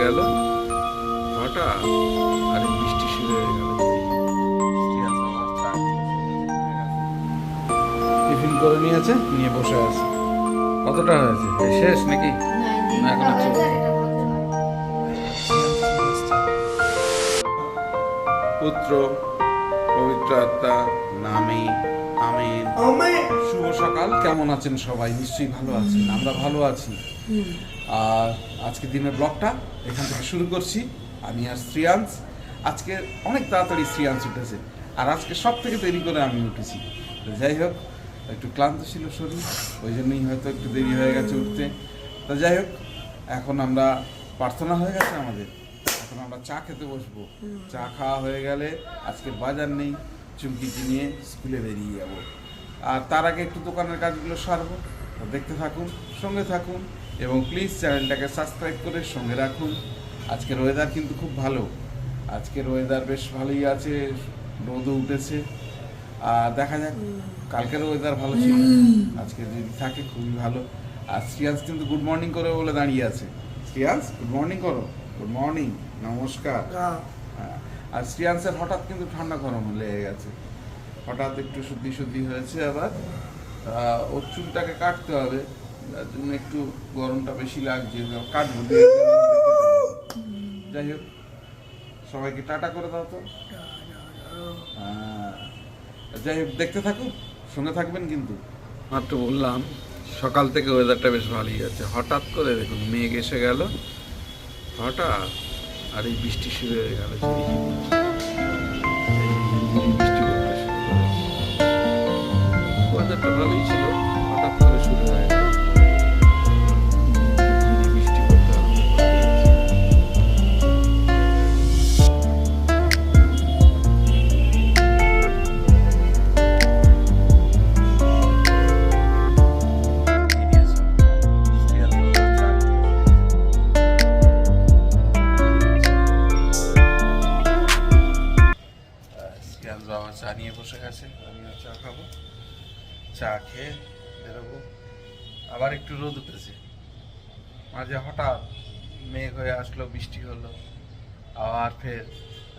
গেল। হঠাৎ আর বৃষ্টি শুরু হয়ে গেল। টিফিন করে নিয়েছে নিয়ে বসে আছে। কতটা হয়েছে? শেষ নাকি? না, এখন পুত্র পবিত্র আত্মা নামে আমেন। শুভ সকাল। কেমন আছেন সবাই? নিশ্চয়ই ভালো আছেন। আমরা ভালো আছি। আর আজকে দিনের ব্লগটা এখান থেকে শুরু করছি। আমি আর শ্রিয়াংশ। আজকে অনেক তাড়াতাড়ি শ্রিয়াংশ উঠেছে। আর আজকে সব থেকে দেরি করে আমি উঠেছি। তো যাই হোক একটু ক্লান্ত ছিল শরীর ওই জন্যই হয়তো একটু দেরি হয়ে গেছে উঠতে। তো যাই হোক এখন আমরা প্রার্থনা হয়ে গেছে আমাদের। এখন আমরা চা খেতে বসবো। চা খাওয়া হয়ে গেলে আজকে বাজার নেই চুমকিকে নিয়ে স্কুলে বেরিয়ে যাব। আর তার আগে একটু দোকানের কাজগুলো সারবো। দেখতে থাকুন সঙ্গে থাকুন। এবং প্লিজ চ্যানেলটাকে সাবস্ক্রাইব করে সঙ্গে রাখুন। আজকের ওয়েদার কিন্তু খুব ভালো। আজকের ওয়েদার বেশ ভালোই আছে রোদও উঠেছে। আর দেখা যাক কালকের ওয়েদার ভালো ছিল। আজকে যদি থাকে খুবই ভালো। আর শ্রিয়াংশ কিন্তু গুড মর্নিং করে বলে দাঁড়িয়ে আছে। শ্রিয়াংশ গুড মর্নিং করো। গুড মর্নিং নমস্কার। হ্যাঁ, আর শ্রিয়াংশের হঠাৎ কিন্তু ঠান্ডা গরম লেগে গেছে। হঠাৎ একটু শুদ্ধি শুদ্ধি হয়েছে আবার। ওর চুলটাকে কাটতে হবে। যার জন্য একটু গরমটা বেশি লাগছে কাটবো। যাই হোক সবাইকে টাটা করে দাও তো। হ্যাঁ, যাই হোক দেখতে থাকুন সঙ্গে থাকবেন কিন্তু। মাত্র বললাম সকাল থেকে ওয়েদারটা বেশ ভালোই আছে। হঠাৎ করে দেখুন মেঘ এসে গেল। হঠাৎ আর এই বৃষ্টি শুরু হয়ে গেল। ওয়েদারটা ভালোই ছিল হঠাৎ করে শুরু হয়ে চা নিয়ে বসে গেছে আমিও চা খাব। চা খেয়ে বেরোবো। আবার একটু রোদ উঠেছে। মাঝে হঠাৎ মেঘ হয়ে আসলো, বৃষ্টি হলো, আবার ফের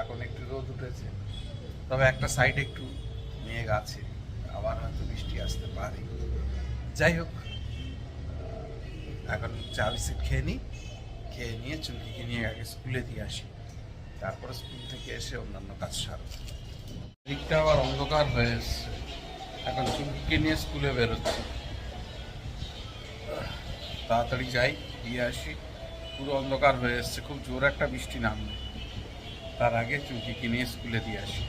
এখন একটু রোদ উঠেছে। তবে একটা সাইড একটু মেঘ আছে, আবার হয়তো বৃষ্টি আসতে পারে। যাই হোক, এখন চা বিস্কুট খেয়ে নিই খেয়ে নিয়ে চুলকিকে নিয়ে আগে স্কুলে দিয়ে আসি। তারপরে স্কুল থেকে এসে অন্যান্য কাজ সারব। দিকটা আবার অন্ধকার হয়ে এসছে। এখন চুলকিকে নিয়ে স্কুলে বেরোচ্ছি। তাড়াতাড়ি যাই, দিয়ে আসি। পুরো অন্ধকার হয়ে এসছে, খুব জোর একটা বৃষ্টি নামবে। তার আগে চুলকিকে নিয়ে স্কুলে দিয়ে আসি।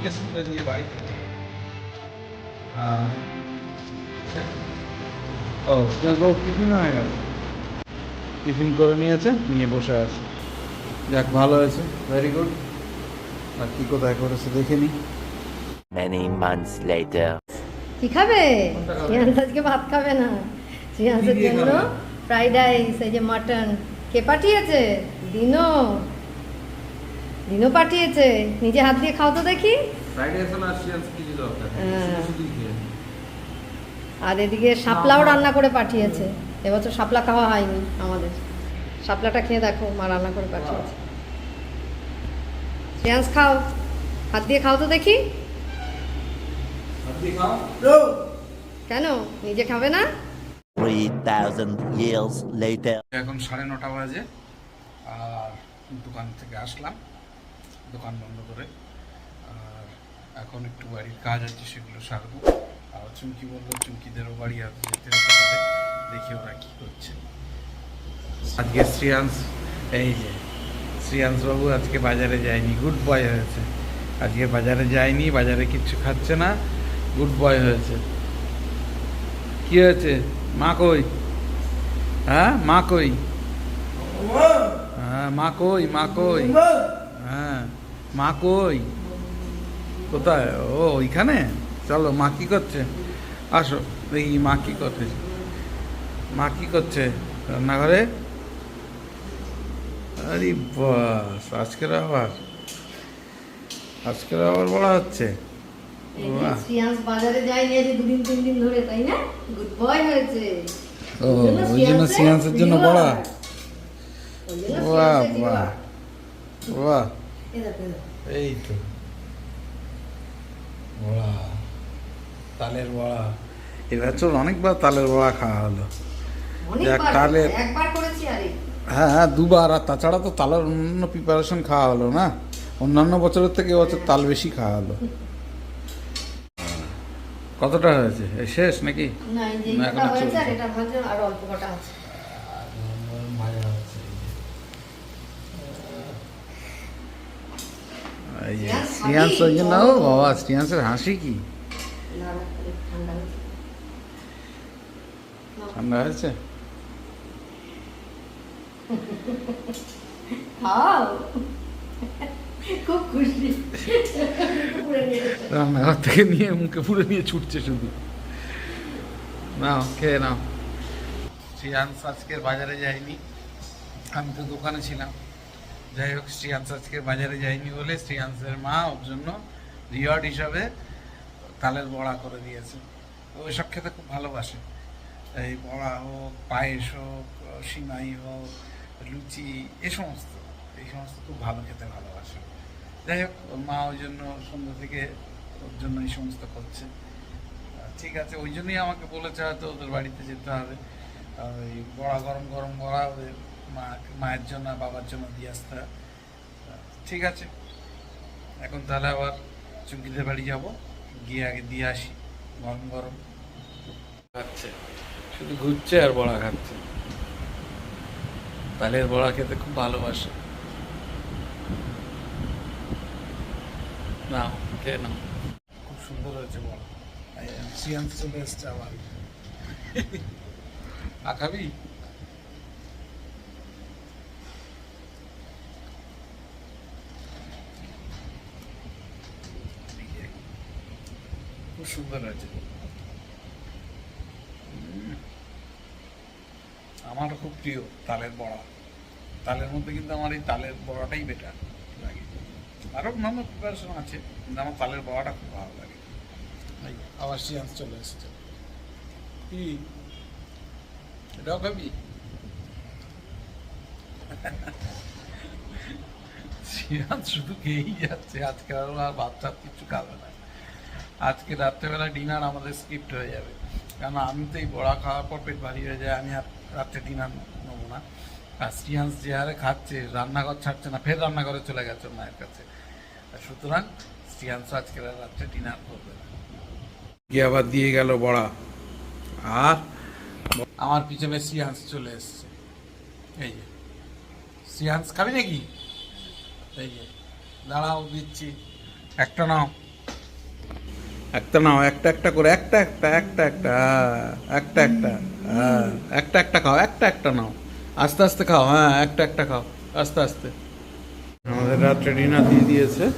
চুলকিকে স্কুলে দিয়ে বাড়ি থেকে ও বাবু টিফিন হয়ে গেল টিফিন করে নিয়েছে নিয়ে বসে আছে। যাক ভালো হয়েছে। ভেরি গুড আর কি কোথায় করেছে দেখে নি। Many months later. কি খাবে? আজকে ভাত খাবে না। দিয়ে জন্য ফ্রাইড রাইস এই যে মাটন কে পাঠিয়েছে? দিনো। দিনো পাঠিয়েছে নিজে হাত দিয়ে খাও তো দেখি। হ্যাঁ। আর এদিকে শাপলাও রান্না করে পাঠিয়েছে। এবছর শাপলা খাওয়া হয়নি আমাদের। শাপলাটা খেয়ে দেখো মা রান্না করে পাঠিয়েছে। খাও। হাত দিয়ে খাও তো দেখি। কেন? নিজে খাবে না? 3,000 years later. এখন সাড়ে নটা বাজে আর দোকান থেকে আসলাম। দোকান বন্ধ করে। আর এখন একটু বাড়ির কাজ আছে সেগুলো সারবো। আর চুমকি বলল চুমকিদেরও বাড়ি আছে যেতে হতে পারে দেখি ওরা কি করছে। আজকে শ্রিয়াংশ এই যে শ্রিয়াংশ বাবু আজকে বাজারে যায়নি গুড বয় হয়েছে। আজকে বাজারে যায়নি বাজারে কিচ্ছু খাচ্ছে না গুড বয় হয়েছে। কি হয়েছে? মা কই? হ্যাঁ মা কই? হ্যাঁ মা কই মা কই? হ্যাঁ। মা কই? কোথায়? ও ওইখানে? চলো মা কি করছে? আসো দেখি মা কি করছে। মা কি করছে? রান্নাঘরে? আরে বাস আজকের আবার? আজকের আবার বলা হচ্ছে। বাজারে আজ দুদিন তিন দিন ধরে তাই না? গুড বয় হয়েছে। ও ওই জন্য সিয়ান্সের জন্য বড়া বাহ বাহ বাহ। এই তো বড়া তালের বড়া। এবছর অনেকবার তালের বড়া খাওয়া হলো। অনেকবার তাহলে- একবার করেছি আরে। হ্যাঁ হ্যাঁ দুবার আর তাছাড়া তো তালের অন্য প্রিপারেশন খাওয়া হলো না? অন্যান্য বছরের থেকে এবছর তাল বেশি খাওয়া হলো। কতটা হয়েছে? এই শেষ নাকি? না এখনও হয়েছে আর এটা ভাজছে আর অল্প কটা আছে। হাসি? ওই জন্য ও বাবা শ্রিয়াংসের হাসি কি ঠান্ডা হয়েছে। রান্নাঘর থেকে নিয়ে মুখে পুরো নিয়ে ছুটছে শুধু নাও খেয়ে নাও শ্রিয়াংস আজকে বাজারে যায়নি আমি তো দোকানে ছিলাম যাই হোক শ্রিয়াংস আজকে বাজারে যায়নি বলে শ্রিয়াংসের মা ওর জন্য রিওয়ার্ড হিসাবে তালের বড়া করে দিয়েছে। ও এসব খেতে খুব ভালোবাসে। এই বড়া হোক, পায়েস হোক, সিমাই হোক, লুচি, এ সমস্ত, এই সমস্ত খুব ভালো খেতে ভালোবাসে। যাই হোক মা ওই জন্য সন্ধ্যা থেকে ওর জন্য এই সমস্ত করছে। ঠিক আছে, ওই জন্যই আমাকে বলেছে হয়তো ওদের বাড়িতে যেতে হবে। ওই বড়া গরম গরম বড়া ওদের মা মায়ের জন্য বাবার জন্য দিয়ে আসতে ঠিক আছে। এখন তাহলে আবার চুমকিদের বাড়ি যাব। গিয়ে আগে দিয়ে আসি। গরম গরম। খাচ্ছে। শুধু ঘুরছে আর বড়া খাচ্ছে। তালের বড়া খেতে খুব ভালোবাসে। না খেয়ে নাও। খুব সুন্দর হয়েছে বড়। সিয়ান্স চলে এসছে আবার। আ খাবি খুব সুন্দর হয়েছে উম। আমারও খুব প্রিয় তালের বড়া। তালের মধ্যে কিন্তু আমার এই তালের বড়াটাই বেটার লাগে। আরও অন্যান্য প্রিপারেশন আছে কিন্তু আমার তালের বড়াটা খুব ভালো লাগে। আবার সিয়ান্স চলে এসছে। কি? এটাও খাবি? সিয়ান্স শুধু খেয়েই যাচ্ছে আজকে আর আর ভাত টাত কিছু খাবে না। আজকে রাত্রেবেলা ডিনার আমাদের স্কিপ্ট হয়ে যাবে। কারণ আমি তো এই বড়া খাওয়ার পর পেট ভারী হয়ে যায় আমি আর রাত্রে ডিনার নেব না। আর যে হারে খাচ্ছে রান্নাঘর ছাড়ছে না ফের রান্নাঘরে চলে গেছে মায়ের কাছে। সুতরাং শ্রিয়াংশ আজকে রাত্রে ডিনার করবে না। গিয়ে আবার দিয়ে গেল বড়া? আর? আমার পিছনে শ্রিয়াংশ চলে এসছে। এই যে। শ্রিয়াংশ খাবি নাকি? এই যে। দাঁড়াও দিচ্ছি। একটা নাও। একটা নাও একটা একটা করে একটা একটা একটা একটা হ্যাঁ, একটা একটা হ্যাঁ, একটা একটা খাও একটা একটা নাও। আস্তে আস্তে খাও হ্যাঁ একটা একটা খাও আস্তে আস্তে। আমাদের রাত্রে ডিনার দিয়ে দিয়েছে।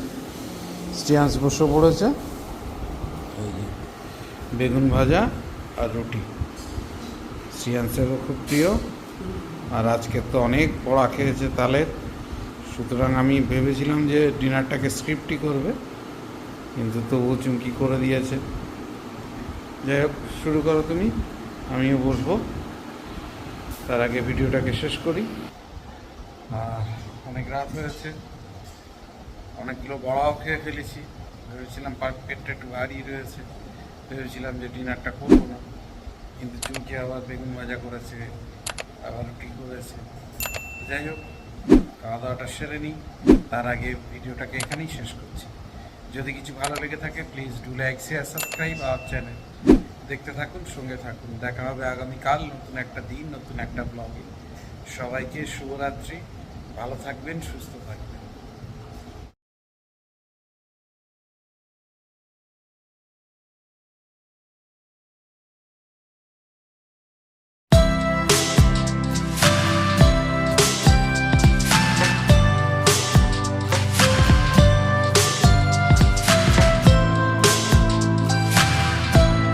স্টিয়ান্স বসে পড়েছে। বেগুন ভাজা আর রুটি। শ্রিয়াংসেরও খুব প্রিয়। আর আজকে তো অনেক বড়া খেয়েছে তালের। সুতরাং আমি ভেবেছিলাম যে ডিনারটাকে স্ক্রিপ্টই করবে। কিন্তু তবুও চুমকি করে দিয়েছে। যাই হোক, শুরু করো তুমি। আমিও বসবো। তার আগে ভিডিওটাকে শেষ করি। আর অনেক রাত হয়েছে। অনেকগুলো বড়াও খেয়ে ফেলেছি। ভেবেছিলাম পেটটা একটু ভারী রয়েছে। ভেবেছিলাম যে ডিনারটা করব না। কিন্তু চুমকি আবার বেগুন ভাজা করেছে, আবার রুটি করেছে। যাই হোক, খাওয়া দাওয়াটা সেরে নিই। তার আগে ভিডিওটাকে এখানেই শেষ করছি। যদি কিছু ভালো লেগে থাকে please do like share subscribe our channel দেখতে থাকুন, সঙ্গে থাকুন। দেখা হবে আগামীকাল নতুন একটা দিন, নতুন একটা ব্লগে সবাইকে শুভরাত্রি। ভালো থাকবেন, সুস্থ থাকবেন।